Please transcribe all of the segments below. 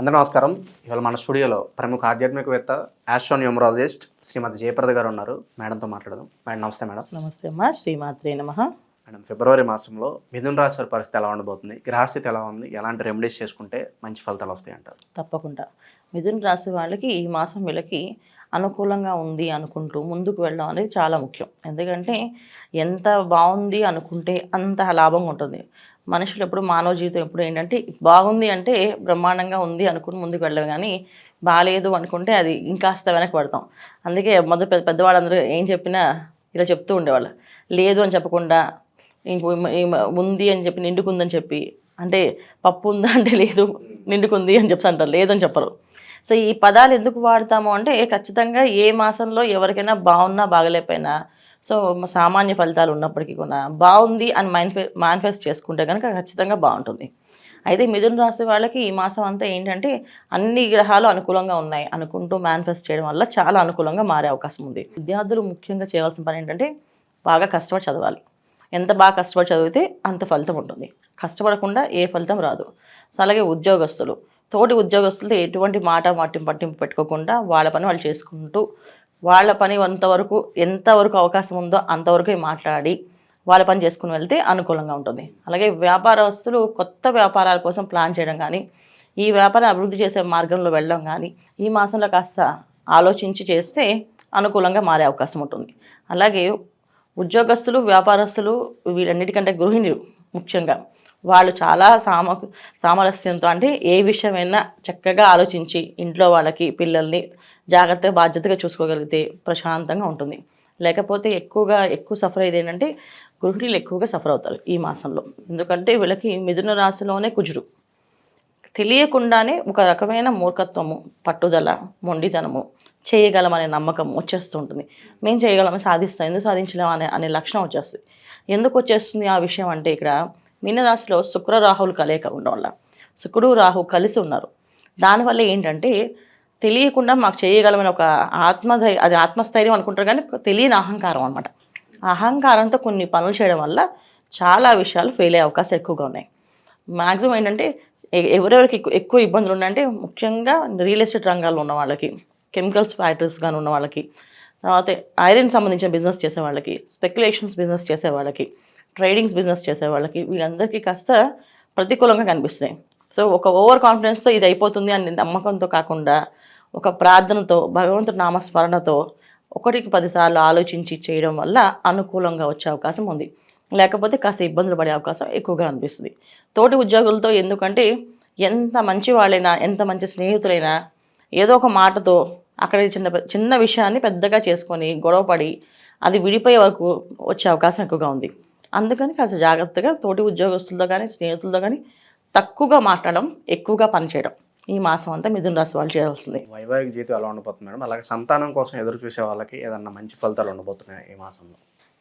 అందరూ నమస్కారం. ఇవాళ మన స్టూడియోలో ప్రముఖ ఆధ్యాత్మికవేత్త ఆస్ట్రోన్యూమరాలజిస్ట్ శ్రీమతి జయప్రద గారు ఉన్నారు. మేడంతో మాట్లాడదాం. మేడం నమస్తే మేడం. నమస్తే అమ్మా. శ్రీమాత్రే నమ. మేడం ఫిబ్రవరి మాసంలో మిథున రాశి వారి పరిస్థితి ఎలా ఉండబోతుంది? గ్రహస్థితి ఎలా ఉంది? ఎలాంటి రెమెడీస్ చేసుకుంటే మంచి ఫలితాలు వస్తాయి అంటారు. తప్పకుండా. మిథున రాశి వాళ్ళకి ఈ మాసం వీళ్ళకి అనుకూలంగా ఉంది అనుకుంటూ ముందుకు వెళ్ళడం అనేది చాలా ముఖ్యం. ఎందుకంటే ఎంత బాగుంది అనుకుంటే అంత లాభంగా ఉంటుంది. మనుషులు ఎప్పుడు మానవ జీవితం ఎప్పుడు ఏంటంటే బాగుంది అంటే బ్రహ్మాండంగా ఉంది అనుకుని ముందుకు వెళ్ళడం కానీ బాగాలేదు అనుకుంటే అది ఇంకాస్త వెనక్కి పడతాం. అందుకే మొదటి పెద్ద పెద్దవాళ్ళందరూ ఏం చెప్పినా ఇలా చెప్తూ ఉండేవాళ్ళు. లేదు అని చెప్పకుండా ఉంది అని చెప్పి నిండుకుందని చెప్పి అంటే పప్పు ఉందా అంటే లేదు నిండుకుంది అని చెప్పి అంటారు లేదని చెప్పరు. సో ఈ పదాలు ఎందుకు వాడతాము అంటే ఖచ్చితంగా ఏ మాసంలో ఎవరికైనా బాగున్నా బాగలేకపోయినా సో సామాన్య ఫలితాలు ఉన్నప్పటికీ కూడా బాగుంది అని మైన్ఫె మేనిఫెస్ట్ చేసుకుంటే కనుక ఖచ్చితంగా బాగుంటుంది. అయితే మిథున రాశి వాళ్ళకి ఈ మాసం అంతా ఏంటంటే అన్ని గ్రహాలు అనుకూలంగా ఉన్నాయి అనుకుంటూ మేనిఫెస్ట్ చేయడం వల్ల చాలా అనుకూలంగా మారే అవకాశం ఉంది. విద్యార్థులు ముఖ్యంగా చేయవలసిన పని ఏంటంటే బాగా కష్టపడి చదవాలి. ఎంత బాగా కష్టపడి చదివితే అంత ఫలితం ఉంటుంది. కష్టపడకుండా ఏ ఫలితం రాదు. సో అలాగే ఉద్యోగస్తులు. తోటి ఉద్యోగస్తులతో ఎటువంటి మాట మాటింపు పట్టింపు పెట్టుకోకుండా వాళ్ళ పని వాళ్ళు చేసుకుంటూ వాళ్ళ పని అంతవరకు ఎంతవరకు అవకాశం ఉందో అంతవరకు మాట్లాడి వాళ్ళ పని చేసుకుని వెళ్తే అనుకూలంగా ఉంటుంది. అలాగే వ్యాపారస్తులు కొత్త వ్యాపారాల కోసం ప్లాన్ చేయడం కానీ ఈ వ్యాపారం అభివృద్ధి చేసే మార్గంలో వెళ్ళడం కానీ ఈ మాసంలో కాస్త ఆలోచించి చేస్తే అనుకూలంగా మారే అవకాశం ఉంటుంది. అలాగే ఉద్యోగస్తులు వ్యాపారస్తులు వీళ్ళన్నిటికంటే గృహిణులు ముఖ్యంగా. వాళ్ళు చాలా సామ సామరస్యంతో అంటే ఏ విషయమైనా చక్కగా ఆలోచించి ఇంట్లో వాళ్ళకి పిల్లల్ని జాగ్రత్తగా బాధ్యతగా చూసుకోగలిగితే ప్రశాంతంగా ఉంటుంది. లేకపోతే ఎక్కువగా ఎక్కువ సఫర్ అయ్యేది ఏంటంటే గృహిణులు ఎక్కువగా సఫర్ అవుతారు ఈ మాసంలో. ఎందుకంటే వీళ్ళకి మిథున రాశిలోనే కుజుడు. తెలియకుండానే ఒక రకమైన మూర్ఖత్వము పట్టుదల మొండితనము చేయగలమనే నమ్మకం వచ్చేస్తూ ఉంటుంది మేము చేయగలమని సాధిస్తాం. ఎందుకు సాధించలేం అనే అనే లక్షణం వచ్చేస్తుంది. ఎందుకు వచ్చేస్తుంది ఆ విషయం అంటే ఇక్కడ మీనరాశిలో శుక్ర రాహులు కలయిక ఉండడం వల్ల శుక్రుడు రాహు కలిసి ఉన్నారు. దానివల్ల ఏంటంటే తెలియకుండా మాకు చేయగలమని ఒక ఆత్మధై అది ఆత్మస్థైర్యం అనుకుంటారు కానీ తెలియని అహంకారం అనమాట అహంకారంతో కొన్ని పనులు చేయడం వల్ల చాలా విషయాలు ఫెయిల్ అయ్యే అవకాశాలు ఎక్కువగా ఉన్నాయి. మ్యాక్సిమం ఏంటంటే ఎవరెవరికి ఎక్కువ ఇబ్బందులు ఉన్నాయంటే ముఖ్యంగా రియల్ ఎస్టేట్ రంగాల్లో ఉన్న వాళ్ళకి కెమికల్స్ ఫ్యాక్టరీస్ కానీ ఉన్న వాళ్ళకి తర్వాత ఐరన్ సంబంధించిన బిజినెస్ చేసే వాళ్ళకి స్పెక్యులేషన్స్ బిజినెస్ చేసే వాళ్ళకి ట్రేడింగ్స్ బిజినెస్ చేసే వాళ్ళకి వీళ్ళందరికీ కాస్త ప్రతికూలంగా కనిపిస్తున్నాయి. సో ఒక ఓవర్ కాన్ఫిడెన్స్తో ఇది అయిపోతుంది అని నమ్మకంతో కాకుండా ఒక ప్రార్థనతో భగవంతుడి నామస్మరణతో ఒకటికి పదిసార్లు ఆలోచించి చేయడం వల్ల అనుకూలంగా వచ్చే అవకాశం ఉంది. లేకపోతే కాస్త ఇబ్బందులు పడే అవకాశం ఎక్కువగా అనిపిస్తుంది. తోటి ఉద్యోగులతో ఎందుకంటే ఎంత మంచి వాళ్ళైనా ఎంత మంచి స్నేహితులైనా ఏదో ఒక మాటతో అక్కడ చిన్న చిన్న విషయాన్ని పెద్దగా చేసుకొని గొడవపడి అది విడిపోయే వరకు వచ్చే అవకాశం ఎక్కువగా ఉంది. అందుకని కాస్త జాగ్రత్తగా తోటి ఉద్యోగస్తులతో కానీ స్నేహితులతో కానీ తక్కువగా మాట్లాడడం ఎక్కువగా పనిచేయడం ఈ మాసం అంతా మిథున రాశి వాళ్ళు చేయాల్సింది. వైవాహిక జీవితం ఎలా ఉండబోతుంది మేడం? అలాగే సంతానం కోసం ఎదురు చూసే వాళ్ళకి ఏదన్నా మంచి ఫలితాలు ఉండబోతున్నాయి ఈ మాసంలో?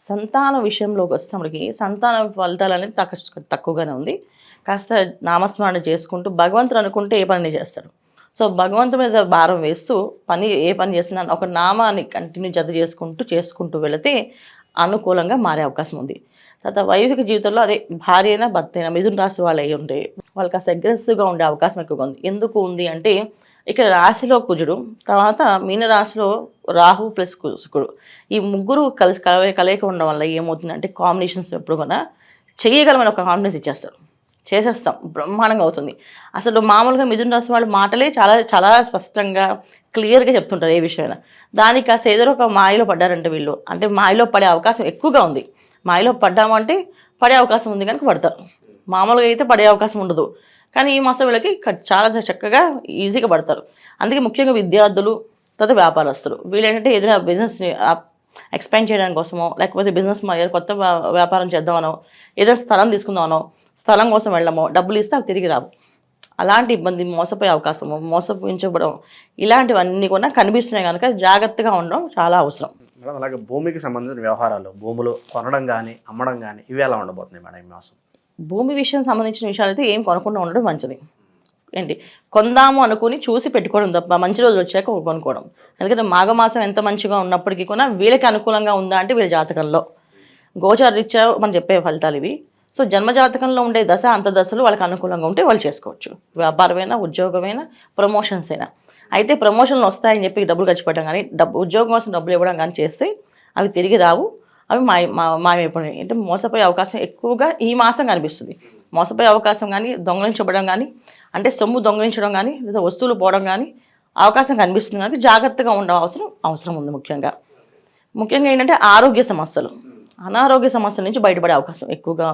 సంతాన విషయంలోకి వస్తామడికి సంతాన ఫలితాలు అనేది తక్కువ తక్కువగానే ఉంది. కాస్త నామస్మరణ చేసుకుంటూ భగవంతుడు అనుకుంటే ఏ పని చేస్తాడు? సో భగవంతు మీద భారం వేస్తూ పని ఏ పని చేసినా ఒక నామాన్ని కంటిన్యూ జత చేసుకుంటూ చేసుకుంటూ వెళితే అనుకూలంగా మారే అవకాశం ఉంది. తర్వాత వైవిక జీవితంలో అదే భార్య అయినా భర్త అయినా మిథున రాశి వాళ్ళు అయి ఉంటే వాళ్ళకి కాస్త అగ్రెసివ్గా ఉండే అవకాశం ఎక్కువగా ఉంది. ఎందుకు ఉంది అంటే ఇక్కడ రాశిలో కుజుడు తర్వాత మీన రాశిలో రాహు ప్లస్ కు- ఈ ముగ్గురు కలిసి కలవే కలయిక ఉండడం వల్ల ఏమవుతుందంటే కాంబినేషన్స్ ఎప్పుడు కూడా చేయగలమని ఒక కాన్ఫిడెన్స్ ఇచ్చేస్తారు. చేసేస్తాం. బ్రహ్మాండంగా అవుతుంది. అసలు మామూలుగా మిథున రాశి వాళ్ళ మాటలే చాలా చాలా స్పష్టంగా క్లియర్గా చెప్తుంటారు ఏ విషయమైనా. దానికి కాస్త ఏదో ఒక మాయలో పడ్డారంటే వీళ్ళు. అంటే మాయలో పడే అవకాశం ఎక్కువగా ఉంది. మాయలో పడ్డామంటే పడే అవకాశం ఉంది కనుక పడతారు. మామూలుగా అయితే పడే అవకాశం ఉండదు. కానీ ఈ మాసం వీళ్ళకి చాలా చక్కగా ఈజీగా పడతారు. అందుకే ముఖ్యంగా విద్యార్థులు తర్వాత వ్యాపారస్తులు. వీళ్ళు ఏంటంటే ఏదైనా బిజినెస్ని ఎక్స్పాండ్ చేయడానికి కోసమో లేకపోతే బిజినెస్ కొత్త వ్యాపారం చేద్దామనో ఏదైనా స్థలం తీసుకుందామనో స్థలం కోసం వెళ్ళమో డబ్బులు ఇస్తే అవి తిరిగి రావు. అలాంటి ఇబ్బంది మోసపోయే అవకాశము మోసపోయించబడం ఇలాంటివన్నీ కూడా కనిపిస్తున్నాయి కనుక జాగ్రత్తగా ఉండడం చాలా అవసరం. మేడం అలాగే భూమికి సంబంధించిన వ్యవహారాలు భూములు కొనడం కానీ అమ్మడం కానీ ఇవి ఎలా ఉండబోతున్నాయి మేడం ఈ మాసం? భూమి విషయం సంబంధించిన విషయాలు అయితే ఏం కొనకుండా ఉండడం మంచిది. ఏంటి? కొందాము అనుకుని చూసి పెట్టుకోవడం తప్ప మంచి రోజులు వచ్చాక కొనుక్కోవడం. ఎందుకంటే మాఘమాసం ఎంత మంచిగా ఉన్నప్పటికీ కూడా వీళ్ళకి అనుకూలంగా ఉందా అంటే వీళ్ళ జాతకంలో. గోచార రీత్యా మనం చెప్పే ఫలితాలు ఇవి. సో జన్మజాతకంలో ఉండే దశ అంత దశలు వాళ్ళకి అనుకూలంగా ఉంటే వాళ్ళు చేసుకోవచ్చు. వ్యాపారమైనా ఉద్యోగమైనా ప్రమోషన్స్ అయినా. అయితే ప్రమోషన్లు వస్తాయని చెప్పి డబ్బులు ఖర్చు పెట్టడం కానీ డబ్బు ఉద్యోగం కోసం డబ్బులు ఇవ్వడం కానీ చేస్తే అవి తిరిగి రావు. అవి మాయ మాయమైపోయినాయి. అంటే మోసపోయే అవకాశం ఎక్కువగా ఈ మాసం కనిపిస్తుంది. మోసపోయే అవకాశం కానీ దొంగలించబడడం కానీ అంటే సొమ్ము దొంగలించడం కానీ లేదా వస్తువులు పోవడం కానీ అవకాశం కనిపిస్తుంది. కానీ జాగ్రత్తగా ఉండే అవసరం అవసరం ఉంది ముఖ్యంగా. ముఖ్యంగా ఏంటంటే ఆరోగ్య సమస్యలు. అనారోగ్య సమస్యల నుంచి బయటపడే అవకాశం ఎక్కువగా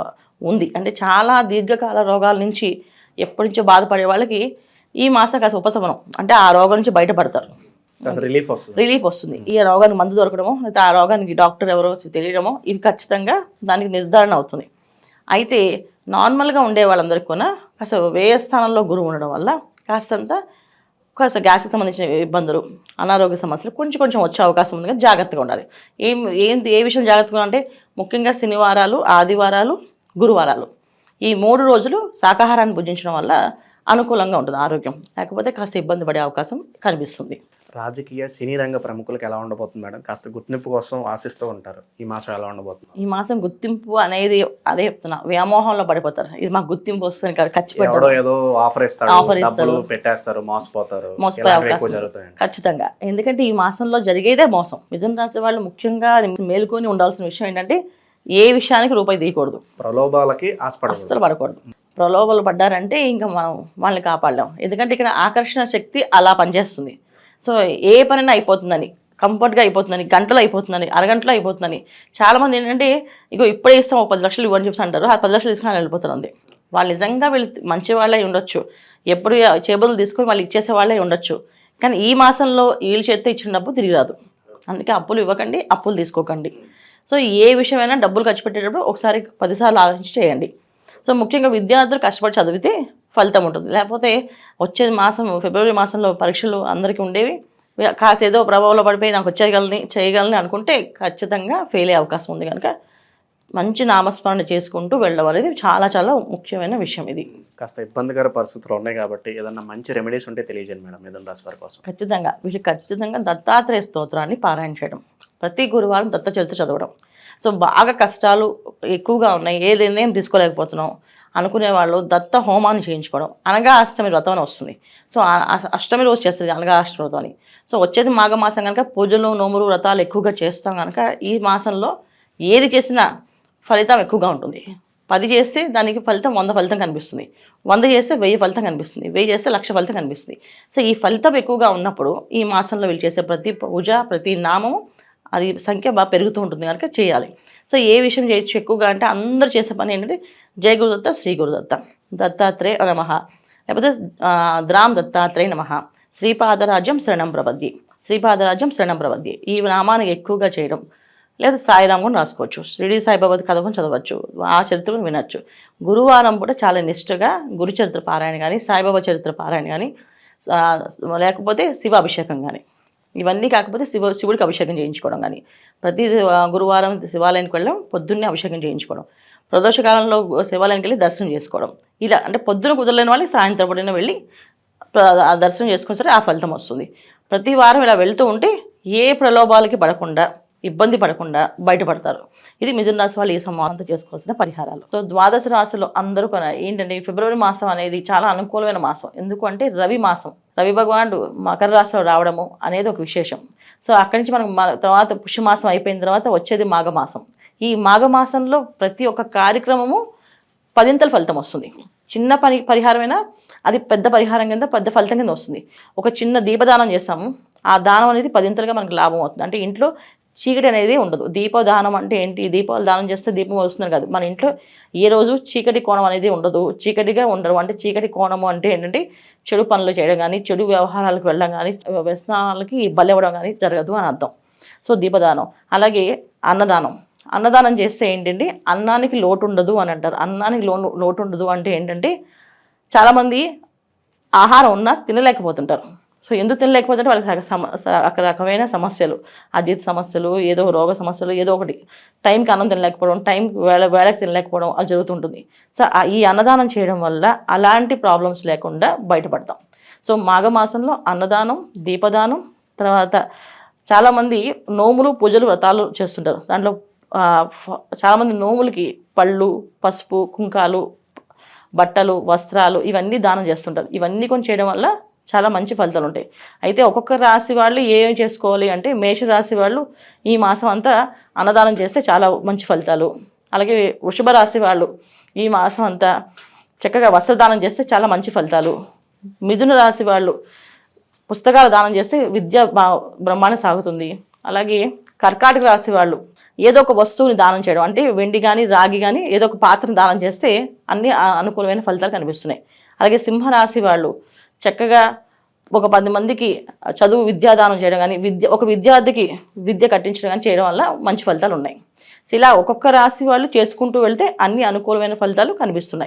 ఉంది. అంటే చాలా దీర్ఘకాల రోగాల నుంచి ఎప్పటి నుంచో బాధపడే వాళ్ళకి ఈ మాసం కాస్త ఉపశమనం అంటే ఆ రోగం నుంచి బయటపడతారు. రిలీఫ్ వస్తుంది. రిలీఫ్ వస్తుంది. ఈ రోగానికి మందు దొరకడమో లేదా ఆ రోగానికి డాక్టర్ ఎవరో తెలియడమో ఇది ఖచ్చితంగా దానికి నిర్ధారణ అవుతుంది. అయితే నార్మల్గా ఉండే వాళ్ళందరికీ కూడా కాస్త వ్యయ స్థానంలో గురువు ఉండడం వల్ల కాస్తంత కాస్త గ్యాస్కి సంబంధించిన ఇబ్బందులు అనారోగ్య సమస్యలు కొంచెం కొంచెం వచ్చే అవకాశం ఉంది కానీ జాగ్రత్తగా ఉండాలి. ఏం ఏంటి ఏ విషయం జాగ్రత్తగా అంటే ముఖ్యంగా శనివారాలు ఆదివారాలు గురువారాలు ఈ మూడు రోజులు శాకాహారాన్ని భుజించడం వల్ల అనుకూలంగా ఉంటుంది ఆరోగ్యం. లేకపోతే కాస్త ఇబ్బంది పడే అవకాశం కనిపిస్తుంది. రాజకీయ సినీ రంగ ప్రముఖులకు ఎలా ఉండబోతుంది మేడం? కాస్త గుర్తింపు కోసం ఆశిస్తూ ఉంటారు. ఈ మాసం ఎలా ఉండబోతుంది? ఈ మాసం గుర్తింపు అనేది అదే చెప్తున్నా. వ్యామోహంలో పడిపోతారు. ఇది మాకు గుర్తింపు వస్తుంది కదా పెట్టడం ఏదో ఆఫర్ ఇస్తారు. డబ్బులు పెట్టేస్తారు మోసపోతారు. ఖచ్చితంగా. ఎందుకంటే ఈ మాసంలో జరిగేదే మోసం. మిథున రాశి వాళ్ళు ముఖ్యంగా మేలుకొని ఉండాల్సిన విషయం ఏంటంటే ఏ విషయానికి రూపాయి తీయకూడదు. ప్రలోభాలకి అస్సలు పడకూడదు. ప్రలోభాలు పడ్డారంటే ఇంకా మనం వాళ్ళని కాపాడలేం. ఎందుకంటే ఇక్కడ ఆకర్షణ శక్తి అలా పనిచేస్తుంది. సో ఏ పనైనా అయిపోతుందని కంఫర్ట్గా అయిపోతుందని గంటలో అయిపోతుందని అరగంటలో అయిపోతుందని. చాలామంది ఏంటంటే ఇగో ఇప్పుడే ఇస్తాం ఒక పది లక్షలు ఇవ్వని చెప్పి అంటారు. ఆ పది లక్షలు తీసుకుని వెళ్ళిపోతుంది వాళ్ళు నిజంగా వీళ్ళు మంచి వాళ్ళే ఉండొచ్చు. ఎప్పుడు చేబులు తీసుకొని వాళ్ళు ఇచ్చేసే వాళ్ళే ఉండొచ్చు. కానీ ఈ మాసంలో వీళ్ళు చేస్తే ఇచ్చిన డబ్బు తిరిగి రాదు అందుకే అప్పులు ఇవ్వకండి అప్పులు తీసుకోకండి. సో ఏ విషయమైనా డబ్బులు ఖర్చు పెట్టేటప్పుడు ఒకసారి పదిసార్లు ఆలోచించి చేయండి. సో ముఖ్యంగా విద్యార్థులు కష్టపడి చదివితే ఫలితం ఉంటుంది. లేకపోతే వచ్చే మాసం ఫిబ్రవరి మాసంలో పరీక్షలు అందరికీ ఉండేవి. కాసేదో ప్రభావంలో పడిపోయి నాకు వచ్చేయగలని చేయగలని అనుకుంటే ఖచ్చితంగా ఫెయిల్ అయ్యే అవకాశం ఉంది కనుక మంచి నామస్మరణ చేసుకుంటూ వెళ్ళడం అనేది చాలా చాలా ముఖ్యమైన విషయం ఇది. కాస్త ఇబ్బందికర పరిస్థితులు ఉన్నాయి కాబట్టి ఏదన్నా మంచి రెమెడీస్ ఉంటే తెలియజేయండి మేడం మిథున రాశి వారి కోసం. ఖచ్చితంగా. వీళ్ళు ఖచ్చితంగా దత్తాత్రేయ స్తోత్రాన్ని పారాయణ చేయడం. ప్రతి గురువారం దత్త చరిత్ర చదవడం. సో బాగా కష్టాలు ఎక్కువగా ఉన్నాయి. ఏ నిర్ణయం తీసుకోలేకపోతున్నాం. అనుకునే వాళ్ళు దత్త హోమాన్ని చేయించుకోవడం అనగా అష్టమి వ్రతం అని వస్తుంది. సో అష్టమి రోజు చేస్తుంది అనగా అష్టమి వ్రతం అని. సో వచ్చేది మాఘమాసం కనుక పూజలు నోములు వ్రతాలు ఎక్కువగా చేస్తాం కనుక ఈ మాసంలో ఏది చేసినా ఫలితం ఎక్కువగా ఉంటుంది. పది చేస్తే దానికి ఫలితం వంద ఫలితం కనిపిస్తుంది. వంద చేస్తే వెయ్యి ఫలితం కనిపిస్తుంది. వెయ్యి చేస్తే లక్ష ఫలితం కనిపిస్తుంది. సో ఈ ఫలితం ఎక్కువగా ఉన్నప్పుడు ఈ మాసంలో వీళ్ళు చేసే ప్రతి పూజ ప్రతి నామము అది సంఖ్య బాగా పెరుగుతూ ఉంటుంది కనుక చేయాలి. సో ఏ విషయం చేయొచ్చు ఎక్కువగా అంటే అందరూ చేసే పని ఏంటంటే జయ గురుదత్త శ్రీ గురుదత్త దత్తాత్రేయ నమ. లేకపోతే ఆ, ద్రామ్ దత్తాత్రేయ నమ. శ్రీపాదరాజ్యం శరణం ప్రపద్ది శ్రీపాదరాజ్యం శరణం ప్రపద్ది ఈ నామాన్ని ఎక్కువగా చేయడం. లేదా సాయిరామ్ కూడా రాసుకోవచ్చు. షిరిడి సాయిబాబా కథ కూడా చదవచ్చు. ఆ చరిత్రను వినొచ్చు. గురువారం కూడా చాలా నిష్ఠగా గురు చరిత్ర పారాయణ కానీ సాయిబాబా చరిత్ర పారాయణ కానీ లేకపోతే లేకపోతే శివాభిషేకం కానీ ఇవన్నీ కాకపోతే శివ శివుడికి అభిషేకం చేయించుకోవడం కానీ ప్రతి గురువారం శివాలయానికి వెళ్ళడం పొద్దున్నే అభిషేకం చేయించుకోవడం. ప్రదోషకాలంలో శివాలయానికి వెళ్ళి దర్శనం చేసుకోవడం. ఇలా అంటే పొద్దున కుదరలేని వాళ్ళకి సాయంత్రం పడిన వెళ్ళి ఆ దర్శనం చేసుకుని సరే ఆ ఫలితం వస్తుంది. ప్రతి వారం ఇలా వెళ్తూ ఉంటే ఏ ప్రలోభాలకి పడకుండా ఇబ్బంది పడకుండా బయటపడతారు. ఇది మిథున రాశి వాళ్ళు ఈ సంవాదంతో చేసుకోవాల్సిన పరిహారాలు. సో ద్వాదశ రాశిలో అందరూ కొన ఏంటంటే ఫిబ్రవరి మాసం అనేది చాలా అనుకూలమైన మాసం. ఎందుకు అంటే రవి మాసం. రవి భగవానుడు మకర రాశిలో రావడము అనేది ఒక విశేషం. సో అక్కడి నుంచి మనం తర్వాత పుష్యమాసం అయిపోయిన తర్వాత వచ్చేది మాఘమాసం. ఈ మాఘమాసంలో ప్రతి ఒక్క కార్యక్రమము పదింతల ఫలితం వస్తుంది. చిన్న పని పరిహారమైనా అది పెద్ద పరిహారం కింద పెద్ద ఫలితం కింద వస్తుంది. ఒక చిన్న దీపదానం చేస్తాము. ఆ దానం అనేది పదింతలుగా మనకు లాభం అవుతుంది. అంటే ఇంట్లో చీకటి అనేది ఉండదు. దీపదానం అంటే ఏంటి? దీపాలు దానం చేస్తే దీపం వస్తుంది కాదు. మన ఇంట్లో ఏ రోజు చీకటి కోణం అనేది ఉండదు. చీకటిగా ఉండరు. అంటే చీకటి కోణము అంటే ఏంటంటే చెడు పనులు చేయడం కానీ చెడు వ్యవహారాలకు వెళ్ళడం కానీ వ్యసనాలకి బలివ్వడం కానీ జరగదు అని అర్థం. సో దీపదానం. అలాగే అన్నదానం. అన్నదానం చేస్తే ఏంటంటే అన్నానికి లోటు ఉండదు అని అంటారు. అన్నానికి లోను లోటు ఉండదు అంటే ఏంటంటే చాలామంది ఆహారం ఉన్నా తినలేకపోతుంటారు. సో ఎందుకు తినలేకపోతుంటే వాళ్ళకి సమ రకరకమైన సమస్యలు. అజీత్ సమస్యలు ఏదో రోగ సమస్యలు ఏదో ఒకటి. టైంకి అన్నం తినలేకపోవడం టైంకి వేళ వేళకి తినలేకపోవడం అది జరుగుతుంటుంది. సో ఈ అన్నదానం చేయడం వల్ల అలాంటి ప్రాబ్లమ్స్ లేకుండా బయటపడతాం. సో మాఘమాసంలో అన్నదానం దీపదానం తర్వాత చాలామంది నోములు పూజలు వ్రతాలు చేస్తుంటారు. దాంట్లో చాలామంది నోములకి పళ్ళు పసుపు కుంకాలు బట్టలు వస్త్రాలు ఇవన్నీ దానం చేస్తుంటారు. ఇవన్నీ కొన్ని చేయడం వల్ల చాలా మంచి ఫలితాలు ఉంటాయి. అయితే ఒక్కొక్క రాశి వాళ్ళు ఏం చేసుకోవాలి అంటే మేషరాశి వాళ్ళు ఈ మాసం అంతా అన్నదానం చేస్తే చాలా మంచి ఫలితాలు. అలాగే వృషభ రాశి వాళ్ళు ఈ మాసం అంతా చక్కగా వస్త్రదానం చేస్తే చాలా మంచి ఫలితాలు. మిథున రాశి వాళ్ళు పుస్తకాలు దానం చేస్తే విద్య బా- బ్రహ్మాండం సాగుతుంది. అలాగే కర్కాటక రాశి వాళ్ళు ఏదో ఒక వస్తువుని దానం చేయడం అంటే వెండి కానీ రాగి కానీ ఏదో ఒక పాత్రను దానం చేస్తే అన్ని అనుకూలమైన ఫలితాలు కనిపిస్తున్నాయి. అలాగే సింహరాశి వాళ్ళు చక్కగా ఒక పది మందికి చదువు విద్యాదానం చేయడం కానీ విద్య ఒక విద్యార్థికి విద్య కట్టించడం కానీ చేయడం వల్ల మంచి ఫలితాలు ఉన్నాయి. ఇలా ఒక్కొక్క రాశి వాళ్ళు చేసుకుంటూ వెళ్తే అన్ని అనుకూలమైన ఫలితాలు కనిపిస్తున్నాయి.